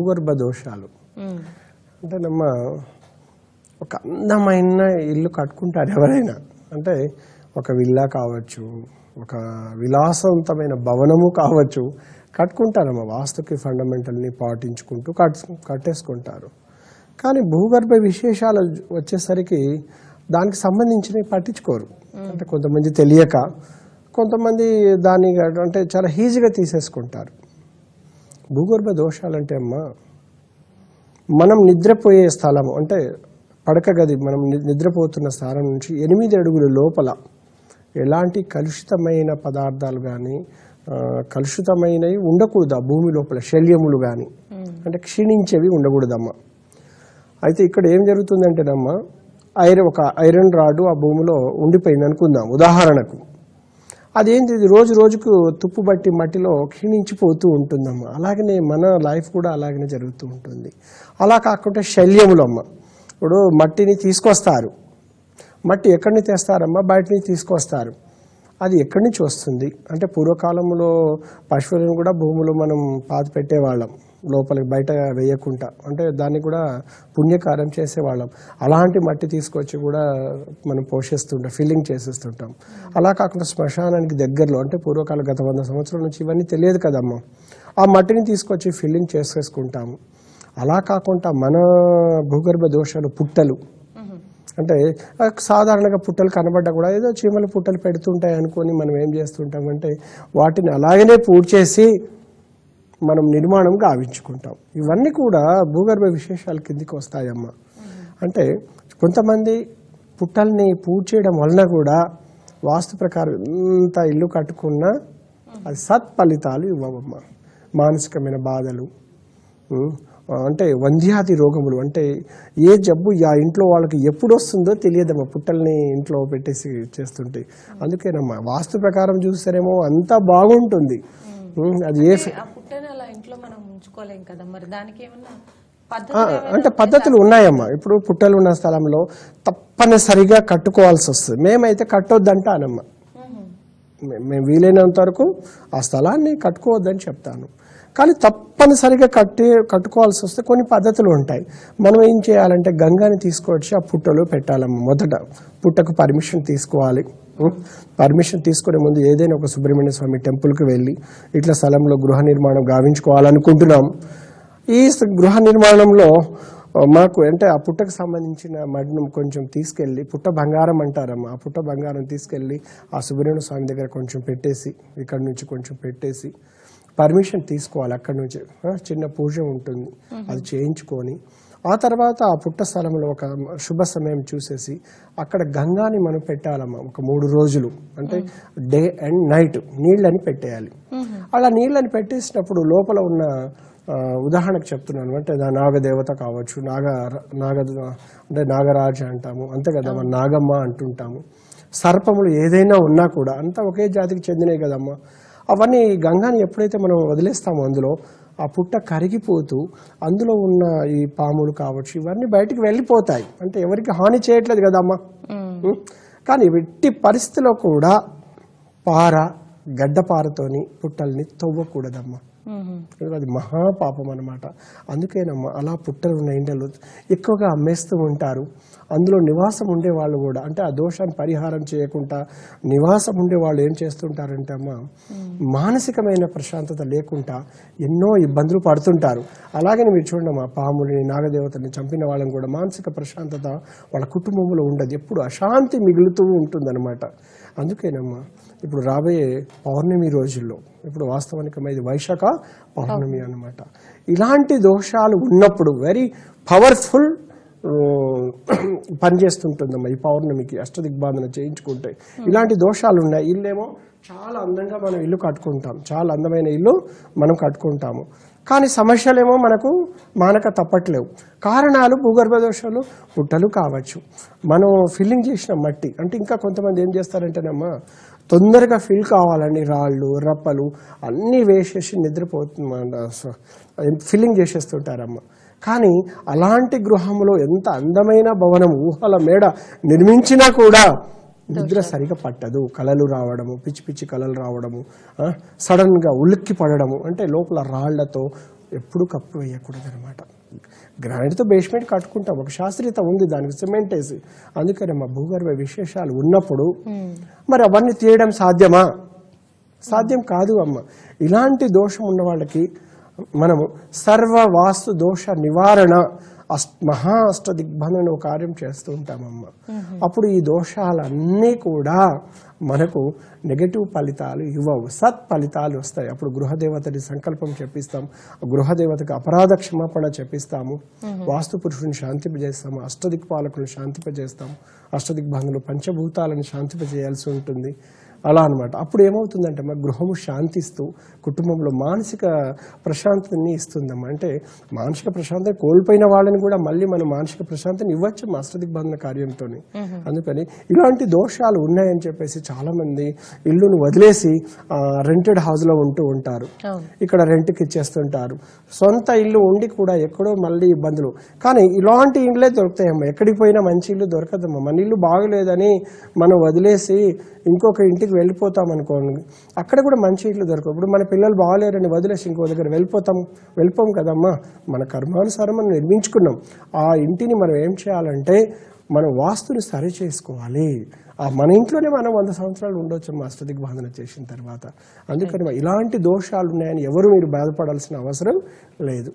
భూగర్భ దోషాలు. అంటే నమ్మ ఒక అందమైన ఇల్లు కట్టుకుంటారు ఎవరైనా. అంటే ఒక విల్లా కావచ్చు ఒక విలాసవంతమైన భవనము కావచ్చు కట్టుకుంటారమ్మ. వాస్తుకి ఫండమెంటల్ని పాటించుకుంటూ కట్ కట్టేసుకుంటారు. కానీ భూగర్భ విశేషాలు వచ్చేసరికి దానికి సంబంధించినవి పట్టించుకోరు. అంటే కొంతమంది తెలియక కొంతమంది దాన్ని అంటే చాలా ఈజీగా తీసేసుకుంటారు. భూగర్భ దోషాలంటే అమ్మా మనం నిద్రపోయే స్థలము అంటే పడక గది మనం నిద్రపోతున్న స్థానం నుంచి ఎనిమిది అడుగుల లోపల ఎలాంటి కలుషితమైన పదార్థాలు కానీ కలుషితమైనవి ఉండకూడదు ఆ భూమి లోపల శల్యములు కానీ అంటే క్షీణించేవి ఉండకూడదమ్మా. అయితే ఇక్కడ ఏం జరుగుతుందంటేనమ్మా ఐరన్ ఒక ఐరన్ రాడ్ ఆ భూమిలో ఉండిపోయింది అనుకుందాం ఉదాహరణకు. అదేంటి రోజు రోజుకు తుప్పు బట్టి మట్టిలో క్షీణించిపోతూ ఉంటుందమ్మ. అలాగనే మన లైఫ్ కూడా అలాగనే జరుగుతూ ఉంటుంది. అలా కాకుండా శల్యములు అమ్మ ఇప్పుడు మట్టిని తీసుకొస్తారు. మట్టి ఎక్కడి నుంచి తెస్తారమ్మా? బయట నుంచి తీసుకొస్తారు. అది ఎక్కడి నుంచి వస్తుంది? అంటే పూర్వకాలంలో పశువులను కూడా భూములు మనం పాతి పెట్టేవాళ్ళం లోపలికి బయట వేయకుండా. అంటే దాన్ని కూడా పుణ్యకారం చేసేవాళ్ళం. అలాంటి మట్టి తీసుకొచ్చి కూడా మనం పోషిస్తుంటాం ఫిల్లింగ్ చేసేస్తుంటాం. అలా కాకుండా శ్మశానానికి దగ్గరలో అంటే పూర్వకాల గత వంద సంవత్సరాల నుంచి ఇవన్నీ తెలియదు కదమ్మా. ఆ మట్టిని తీసుకొచ్చి ఫిల్లింగ్ చేసేసుకుంటాము. అలా కాకుండా మన భూగర్భ దోషాలు పుట్టలు. అంటే సాధారణంగా పుట్టలు కనబడ్డా కూడా ఏదో చీమలు పుట్టలు పెడుతుంటాయి అనుకొని మనం ఏం చేస్తుంటామంటే వాటిని అలాగనే పూడ్చేసి మనం నిర్మాణం గావించుకుంటాం. ఇవన్నీ కూడా భూగర్భ విశేషాల కిందికి వస్తాయమ్మా. అంటే కొంతమంది పుట్టల్ని పూడ్చేయడం వలన కూడా వాస్తు ప్రకారం ఎంత ఇల్లు కట్టుకున్నా అది సత్ఫలితాలు ఇవ్వవమ్మా. మానసికమైన బాధలు అంటే వంధ్యాది రోగములు అంటే ఏ జబ్బు ఆ ఇంట్లో వాళ్ళకి ఎప్పుడు వస్తుందో తెలియదమ్మా పుట్టల్ని ఇంట్లో పెట్టేసి చేస్తుంటే. అందుకేనమ్మా వాస్తు ప్రకారం చూస్తేనేమో అంతా బాగుంటుంది. అది ఏ అలా ఇంట్లో మనం ఉంచుకోలేం కదా. మరి దానికి ఏమన్నా అంటే పద్ధతులు ఉన్నాయమ్మా. ఇప్పుడు పుట్టలు ఉన్న స్థలంలో తప్పనిసరిగా కట్టుకోవాల్సి వస్తుంది. మేమైతే కట్టొద్దంటానమ్మా మే- మేము వీలైనంత వరకు ఆ స్థలాన్ని కట్టుకోవద్దని చెప్తాను. కానీ తప్పనిసరిగా కట్టి కట్టుకోవాల్సి వస్తే కొన్ని పద్ధతులు ఉంటాయి. మనం ఏం చేయాలంటే గంగాని తీసుకొచ్చి ఆ పుట్టలో పెట్టాలమ్మా. మొదట పుట్టకు పర్మిషన్ తీసుకోవాలి? పర్మిషన్ తీసుకునే ముందు ఏదైనా ఒక సుబ్రహ్మణ్య స్వామి టెంపుల్కి వెళ్ళి ఇట్లా స్థలంలో గృహ నిర్మాణం గావించుకోవాలనుకుంటున్నాం. ఈ గృహ నిర్మాణంలో మాకు అంటే ఆ పుట్టకు సంబంధించిన మడిని కొంచెం తీసుకెళ్ళి పుట్ట బంగారం అంటారమ్మా ఆ పుట్ట బంగారం తీసుకెళ్ళి ఆ సుబ్రహ్మణ్య స్వామి దగ్గర కొంచెం పెట్టేసి ఇక్కడ నుంచి కొంచెం పెట్టేసి పర్మిషన్ తీసుకోవాలి అక్కడ నుంచి. చిన్న పూజ ఉంటుంది. అది చేయించుకొని ఆ తర్వాత ఆ పుట్ట స్థలంలో ఒక శుభ సమయం చూసేసి అక్కడ గంగాని మనం పెట్టాలమ్మా ఒక మూడు రోజులు. అంటే డే అండ్ నైట్ నీళ్ళని పెట్టేయాలి. అలా నీళ్ళని పెట్టేసినప్పుడు లోపల ఉన్న ఉదాహరణకు చెప్తున్నాను. అంటే నాగదేవత కావచ్చు నాగ నాగ అంటే నాగరాజ అంటాము అంతే కదా మన నాగమ్మ అంటుంటాము. సర్పములు ఏదైనా ఉన్నా కూడా అంతా ఒకే జాతికి చెందినవి కదమ్మా. అవన్నీ గంగాని ఎప్పుడైతే మనం వదిలేస్తామో అందులో ఆ పుట్ట కరిగిపోతూ అందులో ఉన్న ఈ పాములు కావచ్చు ఇవన్నీ బయటికి వెళ్ళిపోతాయి. అంటే ఎవరికి హాని చేయట్లేదు కదమ్మా? కానీ ఎట్టి పరిస్థితిలో కూడా పార గడ్డపారతోని పుట్టల్ని తవ్వకూడదమ్మా. అది మహాపాపం అనమాట అందుకేనమ్మా అలా పుట్టలు ఉన్న ఇండలు ఎక్కువగా అమ్మేస్తూ ఉంటారు. అందులో నివాసం ఉండే వాళ్ళు కూడా అంటే ఆ దోషాన్ని పరిహారం చేయకుండా నివాసం ఉండే వాళ్ళు ఏం చేస్తుంటారంటే అమ్మా మానసికమైన ప్రశాంతత లేకుండా ఎన్నో ఇబ్బందులు పడుతుంటారు. అలాగని మీరు చూడండి అమ్మా పాముని నాగదేవతని చంపిన వాళ్ళని కూడా మానసిక ప్రశాంతత వాళ్ళ కుటుంబంలో ఉండదు. ఎప్పుడు అశాంతి మిగులుతూ ఉంటుందన్నమాట. అందుకేనమ్మా ఇప్పుడు రాబోయే పౌర్ణమి రోజుల్లో ఇప్పుడు వాస్తవానికి ఇది వైశాఖ పౌర్ణమి అనమాట ఇలాంటి దోషాలు ఉన్నప్పుడు వెరీ పవర్ఫుల్ పనిచేస్తుంటుందమ్మా ఈ పౌర్ణమికి అష్టదిగ్బాధన చేయించుకుంటే. ఇలాంటి దోషాలు ఉన్నాయి ఇల్లేమో చాలా అందంగా మనం ఇల్లు కట్టుకుంటాం. చాలా అందమైన ఇల్లు మనం కట్టుకుంటాము. కానీ సమస్యలేమో మనకు మానక తప్పట్లేవు. కారణాలు భూగర్భ దోషాలు పుట్టలు కావచ్చు. మనం ఫిల్లింగ్ చేసిన మట్టి అంటే ఇంకా కొంతమంది ఏం చేస్తారంటేనమ్మా తొందరగా ఫిల్ కావాలని రాళ్ళు రప్పలు అన్నీ వేసేసి నిద్రపోతు ఫిల్లింగ్ చేసేస్తుంటారమ్మా. కానీ అలాంటి గృహంలో ఎంత అందమైన భవనం ఊహల మేడ నిర్మించినా కూడా నిద్ర సరిగా పట్టదు. కలలు రావడము పిచ్చి పిచ్చి కలలు రావడము ఆ, సడన్గా ఉలిక్కి పడడము అంటే లోపల రాళ్ళతో ఎప్పుడు కప్పు వేయకూడదు అనమాట గ్రానైట్తో బేస్మెంట్ కట్టుకుంటాం. ఒక శాస్త్రీయత ఉంది దానికి సిమెంట్ వేసి. అందుకని మా భూగర్భ విశేషాలు ఉన్నప్పుడు మరి అవన్నీ తీయడం సాధ్యమా? సాధ్యం కాదు అమ్మ. ఇలాంటి దోషం ఉన్న వాళ్ళకి మనము సర్వ వాస్తు దోష నివారణ మహా అష్ట దిగ్బంధన కార్యం చేస్తూ ఉంటామమ్మ. అప్పుడు ఈ దోషాలన్నీ కూడా మనకు నెగటివ్ ఫలితాలు ఇవ్వవు. సత్ ఫలితాలు వస్తాయి. అప్పుడు గృహదేవతని సంకల్పం చెప్పిస్తాం. గృహదేవతకు అపరాధ క్షమాపణ చెప్పిస్తాము. వాస్తు పురుషుని శాంతింపజేస్తాము. అష్టదిక్పాలకులను శాంతింపజేస్తాము. అష్టదిగ్బంధులు పంచభూతాలను శాంతింపజేయాల్సి ఉంటుంది. అలా అన్నమాట. అప్పుడు ఏమవుతుందంటే మా గృహము శాంతిస్తూ కుటుంబంలో మానసిక ప్రశాంతతని ఇస్తుందమ్మా. అంటే మానసిక ప్రశాంతత కోల్పోయిన వాళ్ళని కూడా మళ్ళీ మనం మానసిక ప్రశాంతని ఇవ్వచ్చు మా అష్టదిగ్బంధన కార్యంతో అందుకని ఇలాంటి దోషాలు ఉన్నాయని చెప్పేసి చాలా మంది ఇల్లును వదిలేసి రెంటెడ్ హౌస్లో ఉంటూ ఉంటారు. ఇక్కడ రెంట్కి ఇచ్చేస్తుంటారు. సొంత ఇల్లు ఉండి కూడా ఎక్కడో మళ్ళీ ఇబ్బందులు. కానీ ఇలాంటి ఇండ్లే దొరుకుతాయమ్మా. ఎక్కడికి పోయినా మంచి ఇల్లు దొరకదమ్మా. మన ఇల్లు బాగలేదని మనం వదిలేసి ఇంకొక ఇంటికి వెళ్ళిపోతాం అనుకోండి అక్కడ కూడా మంచి ఇట్లు దొరకవు. ఇప్పుడు మన పిల్లలు బాగాలేరని వదిలేసి ఇంకో దగ్గర వెళ్ళిపోతాం వెళ్ళిపోం కదమ్మా. మన కర్మానుసారం మనం నిర్మించుకున్నాం. ఆ ఇంటిని మనం ఏం చేయాలంటే మనం వాస్తుని సరి చేసుకోవాలి. ఆ మన ఇంట్లోనే మనం వంద సంవత్సరాలు ఉండొచ్చు మా అష్టదిగ్బాధన చేసిన తర్వాత. అందుకని ఇలాంటి దోషాలు ఉన్నాయని ఎవరు మీరు బాధపడాల్సిన అవసరం లేదు.